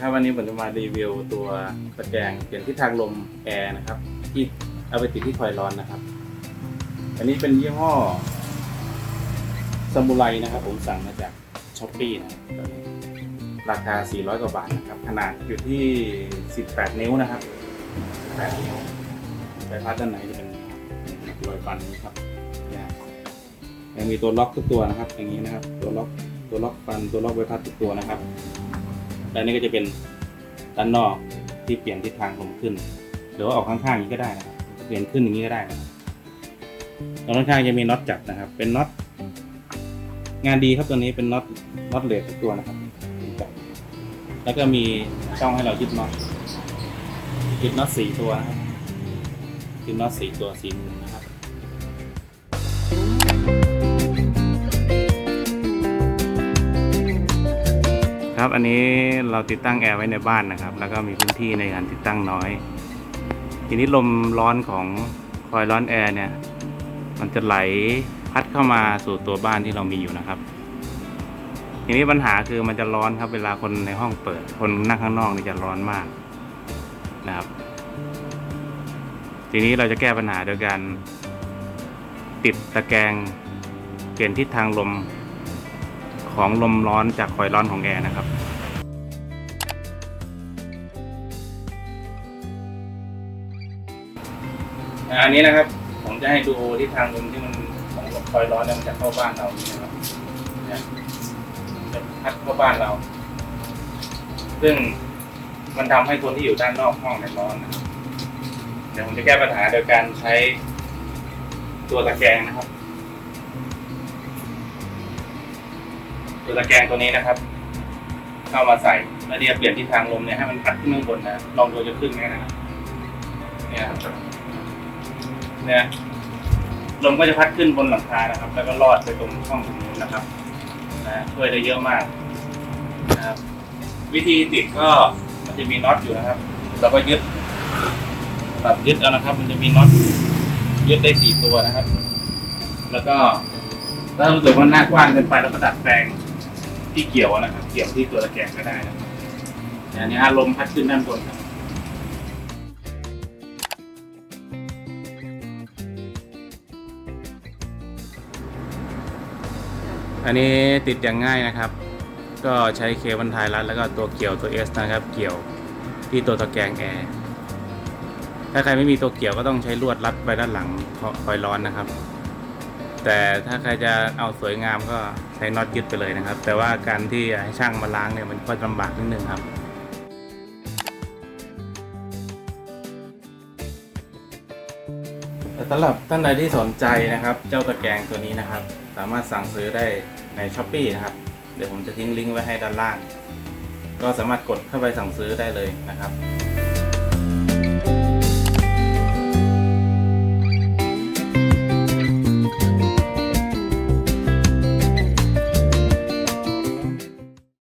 ครับวันนี้ผมจะมารีวิวตัวตะแกรงเปลี่ยนทิศทางลมแอร์นะครับที่เอาไปติดที่คอยร้อนนะครับ อันนี้เป็นยี่ห้อซามูไรนะครับ ผมสั่งมาจากช้อปปี้นะครับราคา 400 กว่าบาทนะครับ ขนาดอยู่ที่ 18 นิ้วนะครับ18นิ้วใบพัดด้านในจะเป็นรอยฟันนี้ครับเนี่ยยังมีตัวล็อกทุกตัวนะครับ อย่างนี้นะครับ ตัวล็อกตัวล็อกฟันตัวล็อกใบพัดทุกตัวนะครับ และนี่ก็จะเป็นด้านนอกที่เปลี่ยนทิศทางลมขึ้น หรือว่าออกข้างๆอย่างนี้ก็ได้นะครับเปลี่ยนขึ้นอย่างนี้ก็ได้นะครับตรงข้างๆจะมีน็อตจับนะครับ เป็นน็อตงานดีครับตัวนี้เป็นน็อตน็อตเลสทุกตัวนะครับจับแล้วก็มีช่องให้เรายึดน็อตยึดน็อตสี่ตัวนะครับยึดน็อตสี่ตัวสี่มุมนะครับ ครับอันนี้เราติดตั้งแอร์ไว้ในบ้านนะครับ แล้วก็มีพื้นที่ในการติดตั้งน้อย ทีนี้ลมร้อนของคอยร้อนแอร์เนี่ย มันจะไหลพัดเข้ามาสู่ตัวบ้านที่เรามีอยู่นะครับ ทีนี้ปัญหาคือมันจะร้อนครับ เวลาคนในห้องเปิด คนนั่งข้างนอกนี่จะร้อนมากนะครับ ทีนี้เราจะแก้ปัญหาโดยการติดตะแกรงเปลี่ยนทิศทางลม ของลมร้อนจากคอยร้อนของแอร์นะครับอันนี้นะครับ ผมจะให้ดูทิศทางลมที่มันของลมคอยร้อนเนี่ยมันจะเข้าบ้านเรานี่นะครับจะพัดเข้าบ้านเรา ซึ่งมันทำให้คนที่อยู่ด้านนอกห้องเนี่ยร้อนนะครับเดี๋ยวผมจะแก้ปัญหาโดยการใช้ตัวตะแกรงนะครับ ตัวตะแกรงตัวนี้นะครับ เข้ามาใส่แล้วเดี๋ยวเปลี่ยนทิศทางลมเนี่ยให้มันพัดขึ้นข้างบนนะลองดูจะขึ้นไหมนะครับเนี่ยครับเนี่ยลมก็จะพัดขึ้นบนหลังคานะครับ แล้วก็ลอดไปตรงช่องตรงนู้นนะครับนะช่วยได้เยอะมากนะครับ วิธีติดก็มันจะมีน็อตอยู่นะครับเราก็ยึดแบบยึดเอานะครับ มันจะมีน็อตยึดได้สี่ตัวนะครับ แล้วก็ถ้ารู้สึกว่าหน้ากว้างเกินไปเราก็ดัดแปลง ที่เกี่ยวนะครับ เกี่ยวที่ตัวตะแกรงก็ได้นะครับอันนี้อารมณ์พัดขึ้นด้านบนครับอันนี้ติดอย่างง่ายนะครับ ก็ใช้เคเบิลไทยรัดแล้วก็ตัวเกี่ยวตัว S นะครับ เกี่ยวที่ตัวตะแกรงแอร์ถ้าใครไม่มีตัวเกี่ยวก็ต้องใช้ลวดรัดไปด้านหลังคอยร้อนนะครับ แต่ถ้าใครจะเอาสวยงามก็ใช้น็อตยึดไปเลยนะครับ แต่ว่าการที่ให้ช่างมาล้างเนี่ยมันก็ลำบากนิดนึงครับสำหรับท่านใดที่สนใจนะครับ เจ้าตะแกรงตัวนี้นะครับ สามารถสั่งซื้อได้ในช้อปปีนะครับ เดี๋ยวผมจะทิ้งลิงก์ไว้ให้ด้านล่าง ก็สามารถกดเข้าไปสั่งซื้อได้เลยนะครับ